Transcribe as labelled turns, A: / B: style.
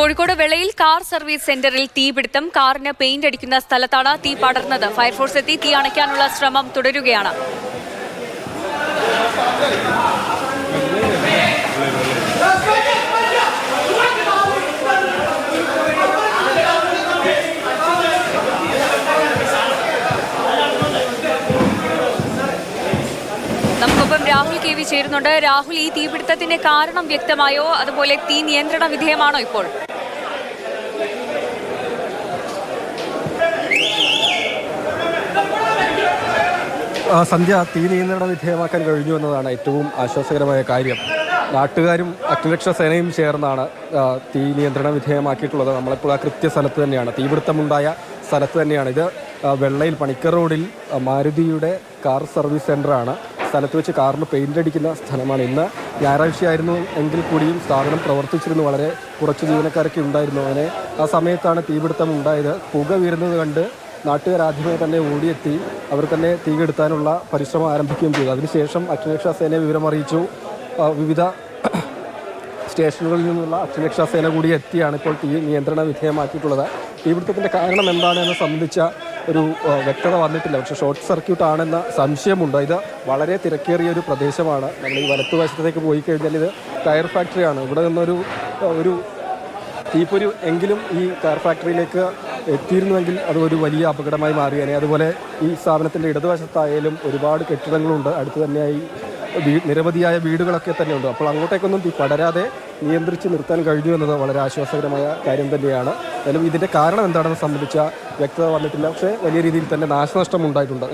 A: Kozhikode വെളയിൽ car service സെന്ററിൽ തീപിടുത്തം. കാറിന് പെയിന്റ് അടിക്കുന്ന സ്ഥലത്താണ് തീ പടർന്നത്. ഫയർഫോഴ്സ് എത്തി തീ അണയ്ക്കാനുള്ള ശ്രമം തുടരുകയാണ്. രാഹുൽ കെ വി ചേരുന്നുണ്ട്. രാഹുൽ ഈ തീപിടുത്തത്തിന്റെ കാരണം വ്യക്തമായോ? അതുപോലെ തീ നിയന്ത്രണ വിധേയമാണോ ഇപ്പോൾ?
B: സന്ധ്യ തീ നിയന്ത്രണ വിധേയമാക്കാൻ കഴിഞ്ഞു എന്നതാണ് ഏറ്റവും ആശ്വാസകരമായ കാര്യം. നാട്ടുകാരും അഗ്നിരക്ഷാ സേനയും ചേർന്നാണ് തീ നിയന്ത്രണ വിധേയമാക്കിയിട്ടുള്ളത്. നമ്മളിപ്പോൾ ആ കൃത്യ സ്ഥലത്ത് തന്നെയാണ്. തീപിടുത്തമുണ്ടായ സ്ഥലത്ത് തന്നെയാണ്. ഇത് വെള്ളയിൽ പണിക്കർ റോഡിൽ മാരുതിയുടെ കാർ സർവീസ് സെന്ററാണ് സ്ഥലത്ത് വെച്ച് കാറിന് പെയിന്റ് അടിക്കുന്ന സ്ഥലമാണ്. ഇന്ന് ഞായറാഴ്ചയായിരുന്നു എങ്കിൽ കൂടിയും സ്ഥാപനം പ്രവർത്തിച്ചിരുന്നു. വളരെ കുറച്ച് ജീവനക്കാരൊക്കെ ഉണ്ടായിരുന്നു. അങ്ങനെ ആ സമയത്താണ് തീപിടുത്തം ഉണ്ടായത്. പുക വീരുന്നത് കണ്ട് നാട്ടുകാർ ആദ്യമേ തന്നെ ഓടിയെത്തി. അവർ തന്നെ തീ കെടുത്താനുള്ള പരിശ്രമം ആരംഭിക്കുകയും ചെയ്തു. അതിനുശേഷം അഗ്നിരക്ഷാ സേനയെ വിവരം അറിയിച്ചു. വിവിധ സ്റ്റേഷനുകളിൽ നിന്നുള്ള അഗ്നിരക്ഷാ സേന കൂടി എത്തിയാണ് ഇപ്പോൾ തീ നിയന്ത്രണ വിധേയമാക്കിയിട്ടുള്ളത്. തീപിടുത്തത്തിന്റെ കാരണം എന്താണെന്ന് സംബന്ധിച്ച ഒരു വ്യക്തത വന്നിട്ടില്ല. പക്ഷേ ഷോർട്ട് സർക്യൂട്ട് ആണെന്ന സംശയമുണ്ട്. ഇത് വളരെ തിരക്കേറിയ ഒരു പ്രദേശമാണ്. നമ്മൾ ഈ വലത്തുവശത്തേക്ക് പോയി കഴിഞ്ഞാൽ ഇത് ടയർ ഫാക്ടറിയാണ്. ഇവിടെ നിന്നൊരു ഒരു തീപ്പൊരു എങ്കിലും ഈ കാർ ഫാക്ടറിയിലേക്ക് എത്തിയിരുന്നുവെങ്കിൽ അത് ഒരു വലിയ അപകടമായി മാറിയേനെ അതുപോലെ ഈ സ്ഥാപനത്തിന്റെ ഇടതുവശത്തായാലും ഒരുപാട് കെട്ടിടങ്ങളുണ്ട്. അടുത്ത് തന്നെയായി നിരവധിയായ വീടുകളൊക്കെ തന്നെയുണ്ട്. അപ്പോൾ അങ്ങോട്ടേക്കൊന്നും പടരാതെ നിയന്ത്രിച്ച് നിർത്താൻ കഴിഞ്ഞു എന്നത് വളരെ ആശ്വാസകരമായ കാര്യം തന്നെയാണ്. എന്നാലും ഇതിന്റെ കാരണം എന്താണെന്ന് സംബന്ധിച്ച വ്യക്തത വന്നിട്ടില്ല. പക്ഷേ വലിയ രീതിയിൽ തന്നെ നാശനഷ്ടം ഉണ്ടായിട്ടുണ്ട്.